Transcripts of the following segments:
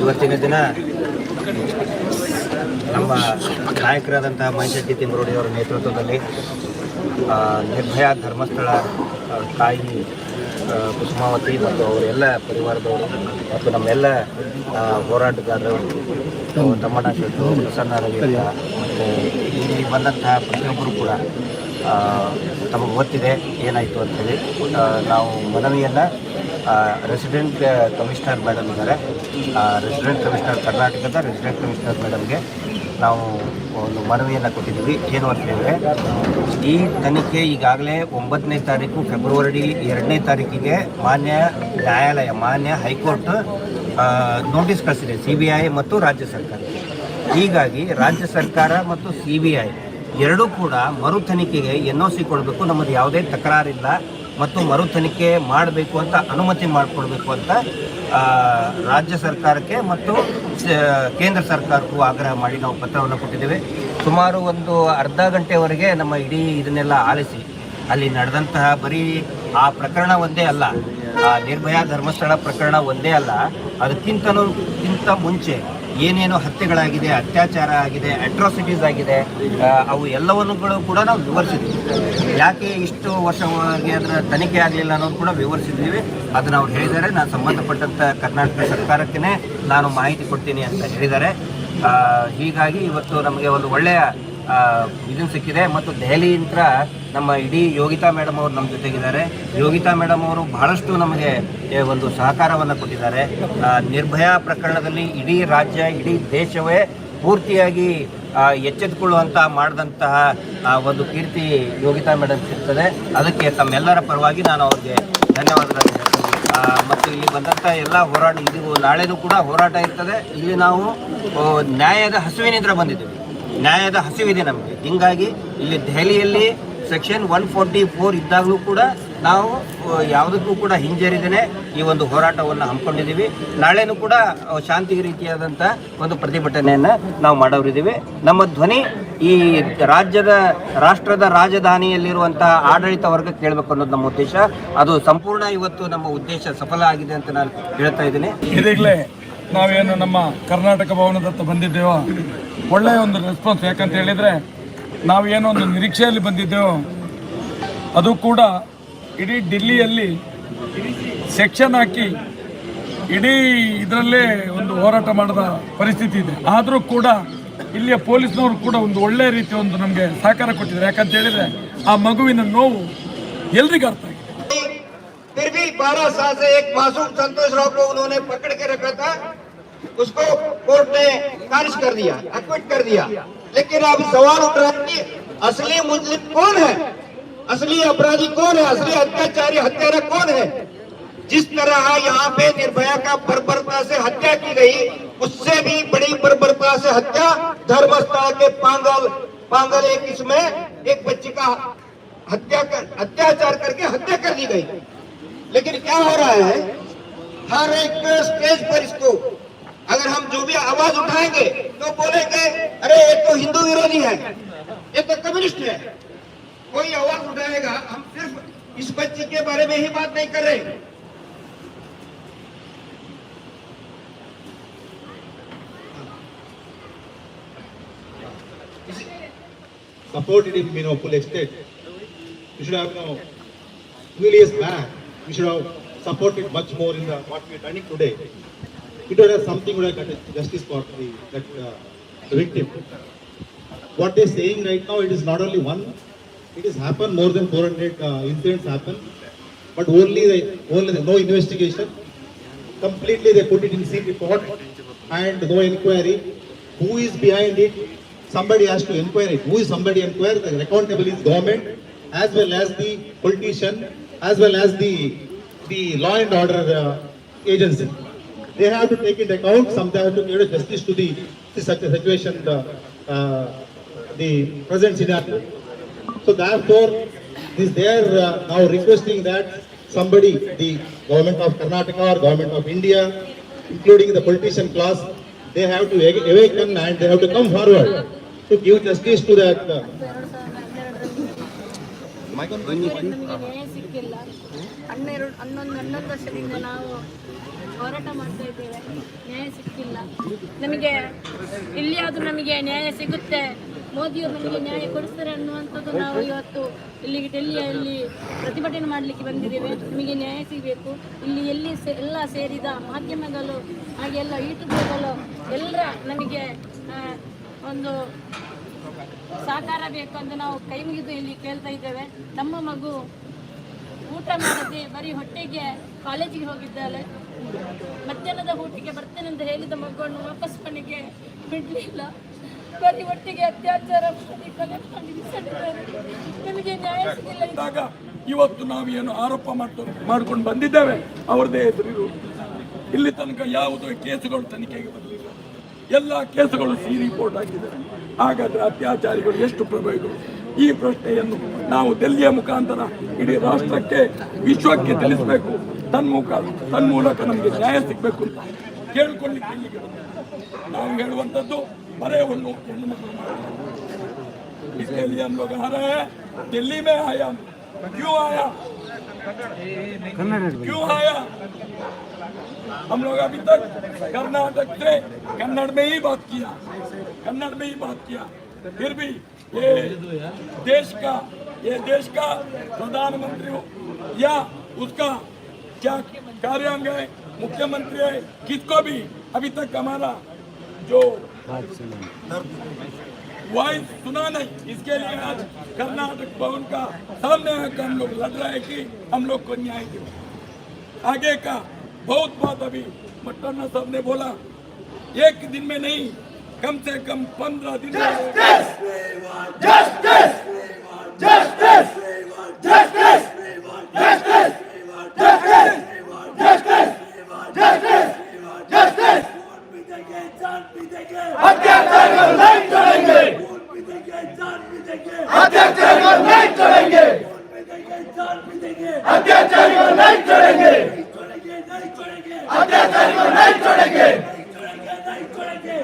ಇವತ್ತಿನ ದಿನ ನಮ್ಮ ನಾಯಕರಾದಂತಹ ಮಹೇಶೆಟ್ಟಿ ತಿಮ್ಮರೋಡಿಯವರ ನೇತೃತ್ವದಲ್ಲಿ ನಿರ್ಭಯ ಧರ್ಮಸ್ಥಳ ತಾಯಿ ಕುಸುಮಾವತಿ ಮತ್ತು ಅವರೆಲ್ಲ ಪರಿವಾರದವರು ಮತ್ತು ನಮ್ಮೆಲ್ಲ ಹೋರಾಟಗಾರರು, ತಮ್ಮಣ್ಣ ಶೆಟ್ಟು ಪ್ರಸನ್ನ ರವಿ ಮತ್ತು ಇಲ್ಲಿ ಬಂದಂತಹ ಪ್ರತಿಯೊಬ್ಬರು ಕೂಡ ತಮಗೆ ಗೊತ್ತಿದೆ ಏನಾಯಿತು ಅಂತೇಳಿ ನಾವು ಮನವಿಯನ್ನು ರೆಸಿಡೆಂಟ್ ಕಮಿಷನರ್ ಮೇಡಮ್ ಇದ್ದಾರೆ. ರೆಸಿಡೆಂಟ್ ಕಮಿಷನರ್ ಕರ್ನಾಟಕದ ರೆಸಿಡೆಂಟ್ ಕಮಿಷನರ್ ಮೇಡಮ್ಗೆ ನಾವು ಒಂದು ಮನವಿಯನ್ನು ಕೊಟ್ಟಿದ್ದೀವಿ. ಏನು ಅಂತ ಹೇಳಿದರೆ, ಈ ತನಿಖೆ ಈಗಾಗಲೇ ಒಂಬತ್ತನೇ ತಾರೀಕು ಫೆಬ್ರವರಿ ಎರಡನೇ ತಾರೀಕಿಗೆ ಮಾನ್ಯ ನ್ಯಾಯಾಲಯ, ಮಾನ್ಯ ಹೈಕೋರ್ಟ್ ನೋಟಿಸ್ ಕಳಿಸಿದೆ ಸಿ ಬಿ ಐ ಮತ್ತು ರಾಜ್ಯ ಸರ್ಕಾರ. ಹೀಗಾಗಿ ರಾಜ್ಯ ಸರ್ಕಾರ ಮತ್ತು ಸಿ ಬಿ ಐ ಎರಡೂ ಕೂಡ ಮರು ತನಿಖೆಗೆ ಎನ್ ಒ ಸಿ ಕೊಡಬೇಕು. ನಮ್ಮದು ಯಾವುದೇ ತಕರಾರಿಲ್ಲ. ಮತ್ತು ಮರು ತನಿಖೆ ಮಾಡಬೇಕು ಅಂತ ಅನುಮತಿ ಮಾಡಿಕೊಡ್ಬೇಕು ಅಂತ ರಾಜ್ಯ ಸರ್ಕಾರಕ್ಕೆ ಮತ್ತು ಕೇಂದ್ರ ಸರ್ಕಾರಕ್ಕೂ ಆಗ್ರಹ ಮಾಡಿ ನಾವು ಪತ್ರವನ್ನು ಕೊಟ್ಟಿದ್ದೇವೆ. ಸುಮಾರು ಒಂದು ಅರ್ಧ ಗಂಟೆವರೆಗೆ ನಮ್ಮ ಇಡೀ ಇದನ್ನೆಲ್ಲ ಆಲಿಸಿ, ಅಲ್ಲಿ ನಡೆದಂತಹ ಬರೀ ಆ ಪ್ರಕರಣ ಒಂದೇ ಅಲ್ಲ, ಆ ನಿರ್ಭಯ ಧರ್ಮಸ್ಥಳ ಪ್ರಕರಣ ಒಂದೇ ಅಲ್ಲ, ಅದಕ್ಕಿಂತಲೂ ಕ್ಕಿಂತ ಮುಂಚೆ ಏನೇನು ಹತ್ಯೆಗಳಾಗಿದೆ, ಅತ್ಯಾಚಾರ ಆಗಿದೆ ಅಟ್ರಾಸಿಟೀಸ್ ಆಗಿದೆ ಅವು ಎಲ್ಲವನ್ನುಗಳು ಕೂಡ ನಾವು ವಿವರಿಸಿದ್ವಿ. ಯಾಕೆ ಇಷ್ಟು ವರ್ಷವಾಗಿ ಅದರ ತನಿಖೆ ಆಗಲಿಲ್ಲ ಅನ್ನೋದು ಕೂಡ ವಿವರಿಸಿದ್ದೀವಿ. ಅದನ್ನು ಅವ್ರು ಹೇಳಿದ್ದಾರೆ. ನಾನು ಸಂಬಂಧಪಟ್ಟಂಥ ಕರ್ನಾಟಕ ಸರ್ಕಾರಕ್ಕೇ ನಾನು ಮಾಹಿತಿ ಕೊಡ್ತೀನಿ ಅಂತ ಹೇಳಿದ್ದಾರೆ. ಹೀಗಾಗಿ ಇವತ್ತು ನಮಗೆ ಒಂದು ಒಳ್ಳೆಯ ಇದನ್ನು ಸಿಕ್ಕಿದೆ. ಮತ್ತು ದೆಹಲಿಯಿಂದ ನಮ್ಮ ಇಡೀ ಯೋಗಿತಾ ಮೇಡಮ್ ಅವರು ನಮ್ಮ ಜೊತೆಗಿದ್ದಾರೆ. ಯೋಗಿತಾ ಮೇಡಮ್ ಅವರು ಬಹಳಷ್ಟು ನಮಗೆ ಒಂದು ಸಹಕಾರವನ್ನು ಕೊಟ್ಟಿದ್ದಾರೆ. ನಿರ್ಭಯಾ ಪ್ರಕರಣದಲ್ಲಿ ಇಡೀ ರಾಜ್ಯ ಇಡೀ ದೇಶವೇ ಪೂರ್ತಿಯಾಗಿ ಆ, ಎಚ್ಚೆತ್ತುಕೊಳ್ಳುವಂಥ ಮಾಡಿದಂತಹ ಒಂದು ಕೀರ್ತಿ ಯೋಗಿತಾ ಮೇಡಮ್ ಸಿಗ್ತದೆ. ಅದಕ್ಕೆ ತಮ್ಮೆಲ್ಲರ ಪರವಾಗಿ ನಾನು ಅವ್ರಿಗೆ ಧನ್ಯವಾದಗಳನ್ನು ಮತ್ತು ಇಲ್ಲಿ ಬಂದಂಥ ಎಲ್ಲ ಹೋರಾಟ ಇದು ನಾಳೆನೂ ಕೂಡ ಹೋರಾಟ ಇರ್ತದೆ. ಇಲ್ಲಿ ನಾವು ನ್ಯಾಯದ ಹಸುವಿನಿಂದ ಬಂದಿದ್ದೀವಿ. ನ್ಯಾಯದ ಹಸಿವಿದೆ ನಮಗೆ. ಹಿಂಗಾಗಿ ಇಲ್ಲಿ ದೆಹಲಿಯಲ್ಲಿ ಸೆಕ್ಷನ್ ಒನ್ ಫೋರ್ಟಿ ಫೋರ್ ಇದ್ದಾಗಲೂ ಕೂಡ ನಾವು ಯಾವುದಕ್ಕೂ ಕೂಡ ಹಿಂಜರಿದೇ ಈ ಒಂದು ಹೋರಾಟವನ್ನು ಹಮ್ಮಿಕೊಂಡಿದ್ದೀವಿ. ನಾಳೆನೂ ಕೂಡ ಶಾಂತಿ ರೀತಿಯಾದಂಥ ಒಂದು ಪ್ರತಿಭಟನೆಯನ್ನು ನಾವು ಮಾಡೋರಿದ್ದೀವಿ. ನಮ್ಮ ಧ್ವನಿ ಈ ರಾಜ್ಯದ, ರಾಷ್ಟ್ರದ ರಾಜಧಾನಿಯಲ್ಲಿರುವಂಥ ಆಡಳಿತ ವರ್ಗ ಕೇಳಬೇಕು ಅನ್ನೋದು ನಮ್ಮ ಉದ್ದೇಶ. ಅದು ಸಂಪೂರ್ಣ ಇವತ್ತು ನಮ್ಮ ಉದ್ದೇಶ ಸಫಲ ಆಗಿದೆ ಅಂತ ನಾನು ಹೇಳ್ತಾ ಇದ್ದೀನಿ. ಇದೀಗಲೇ ನಾವೇನು ನಮ್ಮ ಕರ್ನಾಟಕ ಭವನದತ್ತ ಬಂದಿದ್ದೇವೋ ಒಳ್ಳೆಯ ಒಂದು ರೆಸ್ಪಾನ್ಸ್ ಯಾಕಂತ ಹೇಳಿದರೆ ನಾವೇನೋ ಒಂದು ನಿರೀಕ್ಷೆಯಲ್ಲಿ ಬಂದಿದ್ದೇವೋ ಅದು ಕೂಡ ಇಡೀ ಡಿಲ್ಲಿಯಲ್ಲಿ ಸೆಕ್ಷನ್ ಹಾಕಿ ಇಡೀ ಇದರಲ್ಲೇ ಒಂದು ಹೋರಾಟ ಮಾಡಿದ ಪರಿಸ್ಥಿತಿ ಇದೆ ಆದರೂ ಕೂಡ ಇಲ್ಲಿಯ ಪೊಲೀಸ್ನವರು ಕೂಡ ಒಂದು ಒಳ್ಳೆಯ ರೀತಿಯ ಒಂದು ನಮಗೆ ಸಹಕಾರ ಕೊಟ್ಟಿದ್ದಾರೆ ಯಾಕಂತ ಹೇಳಿದರೆ ಆ ಮಗುವಿನ ನೋವು ಎಲ್ರಿಗೂ ಅರ್ಥ ಆಗಿದೆ फिर भी 12 साल से एक मासूम संतोष राव को उन्होंने पकड़ के रखा था उसको कोर्ट ने खारिज कर दिया अक्विट कर दिया। लेकिन अब सवाल उठ रहा है कि असली मुस्लिम कौन है? असली अपराधी कौन है? असली अत्याचारी हत्यारा कौन है? जिस तरह यहाँ पे निर्भया का बर्बरता से हत्या की गई, उससे भी बड़ी बर्बरता से हत्या, धर्मस्थला के पांगल पांगल एक इसमें एक बच्ची का हत्या कर, अत्याचार करके हत्या कर दी गई। लेकिन क्या हो रहा है? हर एक स्टेज पर इसको अगर हम जो भी आवाज़ उठाएँगे तो बोलेंगे अरे ये तो हिंदू विरोधी है ये तो कम्युनिस्ट है कोई आवाज़ उठाएगा हम सिर्फ़ इस बच्चे के बारे में ही बात नहीं कर रहे supported him, you know, full extent. You should have, you know, few back, we should have supported much more in the what we are running today. We don't have something would have got justice for the, that, uh, the victim. What they're saying right now, it is not only one, it has happened more than 400 uh, incidents happen, but only the, only no investigation. Completely they put it in secret report and no inquiry. Who is behind it? Somebody has to inquire it. Who is somebody inquire? The accountable is government as well as the politician as well as the the law and order uh, agency. They have to take into account. Sometimes have to give justice to the to such a situation. The, uh, the present scenario. So therefore, this they are uh, now requesting that somebody, the government of Karnataka or government of India, including the politician class, they have to awake- awaken and they have to come forward to give justice to that. Uh, ಹನ್ನೆರಡು ಹನ್ನೊಂದು ಹನ್ನೊಂದು ವರ್ಷದಿಂದ ನಾವು ಹೋರಾಟ ಮಾಡ್ತಾ ಇದ್ದೇವೆ. ನ್ಯಾಯ ಸಿಕ್ಕಿಲ್ಲ. ನಮಗೆ ಇಲ್ಲಿಯಾದ್ರೂ ನಮಗೆ ನ್ಯಾಯ ಸಿಗುತ್ತೆ. ಮೋದಿಯವರು ನಮಗೆ ನ್ಯಾಯ ಕೊಡಿಸ್ತಾರೆ ಅನ್ನುವಂಥದ್ದು ನಾವು ಇವತ್ತು ಇಲ್ಲಿಗೆ ಡೆಲ್ಲಿಯಲ್ಲಿ ಪ್ರತಿಭಟನೆ ಮಾಡಲಿಕ್ಕೆ ಬಂದಿದ್ದೇವೆ. ನಮಗೆ ನ್ಯಾಯ ಸಿಗಬೇಕು. ಇಲ್ಲಿ ಎಲ್ಲಿ ಎಲ್ಲ ಸೇರಿದ ಮಾಧ್ಯಮಗಳು, ಹಾಗೆ ಎಲ್ಲ ಯೂಟ್ಯೂಬ್ಗಳು, ಎಲ್ಲರ ನಮಗೆ ಒಂದು ಸಹಕಾರ ಬೇಕು ಅಂತ ನಾವು ಕೈ ಮುಗಿದು ಇಲ್ಲಿ ಕೇಳ್ತಾ ಇದ್ದೇವೆ. ನಮ್ಮ ಮಗು ಊಟ ಮಾಡದೆ ಬರೀ ಹೊಟ್ಟೆಗೆ ಕಾಲೇಜಿಗೆ ಹೋಗಿದ್ದಾಳೆ. ಮಧ್ಯಾಹ್ನದ ಊಟಕ್ಕೆ ಬರ್ತೇನೆ ಅಂತ ಹೇಳಿದ ಮಗುವನ್ನು ವಾಪಸ್ ಮನೆಗೆ ಬಿಡಲಿಲ್ಲ. ಬರೀ ಹೊಟ್ಟೆಗೆ ಅತ್ಯಾಚಾರ ಮಾಡಿ ಕೊಲೆ ಮಾಡಿ ನ್ಯಾಯ ಸಿಗಿಲ್ಲ ಇದು ಇವತ್ತು ನಾವು ಏನು ಆರೋಪ ಮಾಡ್ಕೊಂಡು ಮಾಡ್ಕೊಂಡು ಬಂದಿದ್ದೇವೆ, ಅವ್ರದ್ದೇ ಹೆಸರು ಇಲ್ಲಿ ತನಕ ಯಾವುದೋ ಕೇಸುಗಳು ತನಿಖೆಗೆ ಬರಲಿಲ್ಲ ಎಲ್ಲ ಕೇಸುಗಳು ಸಿ ರಿಪೋರ್ಟ್ ಆಗಿದೆ ಹಾಗಾದ್ರೆ ಅತ್ಯಾಚಾರಿಗಳು ಎಷ್ಟು ಪ್ರಭಾವಿಗಳು? ಈ ಪ್ರಶ್ನೆಯನ್ನು ನಾವು ದೆಲ್ಲಿಯ ಮುಖಾಂತರ ಇಡೀ ರಾಷ್ಟ್ರಕ್ಕೆ ವಿಶ್ವಕ್ಕೆ ತಿಳಿಸಬೇಕು ತನ್ಮುಖ ತನ್ಮೂಲಕ ನಮಗೆ ನ್ಯಾಯ ಸಿಗಬೇಕು ಅಂತ ಕೇಳ್ಕೊಳ್ಳಿಕ್ಕೆ ಇಲ್ಲಿಗೆ ಬಂದಿದ್ದೇವೆ. ನಾವು ಹೇಳುವಂಥದ್ದು ಬರೇ ಒಂದು ಹೆಣ್ಣು ಮಕ್ಕಳು ಮಾಡ್ತಾರೆ. इसके लिए हम लोग आ रहे हैं दिल्ली में आया क्यों आया क्यों आया हम लोग अभी तक कर्नाटक से कन्नड़ में ही बात किया कन्नड़ में ही बात किया फिर भी ये देश का, ये देश का प्रधानमंत्री हो, या उसका क्या कार्यांग है, मुख्यमंत्री है, किसको भी अभी तक हमारा जो वॉइस सुना नहीं, इसके लिए आज कर्नाटक भवन का सामने आकर हम लोग लड़ रहे हैं कि हम लोग को न्याय दो। आगे का बहुत बात अभी मट्टाना साहब ने बोला, एक दिन में नहीं कम से कम पंद्रह दिन अत्याचार को नहीं छोड़ेंगे अत्याचार को नहीं छोड़ेंगे अत्याचार को नहीं छोड़ेंगे अत्याचार को नहीं छोड़ेंगे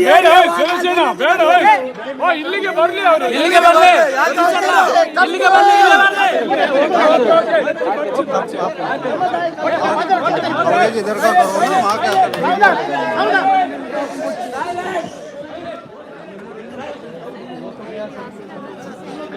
ಬೇಡ ಶಿವಸೇನಾ ಇಲ್ಲಿಗೆ ಬರ್ಲಿ ಅವರು ಇಲ್ಲಿಗೆ ಬರ್ಲಿ ಇಲ್ಲಿಗೆ ಬರ್ಲಿ ಇಲ್ಲೇ ಬರ್ಲಿ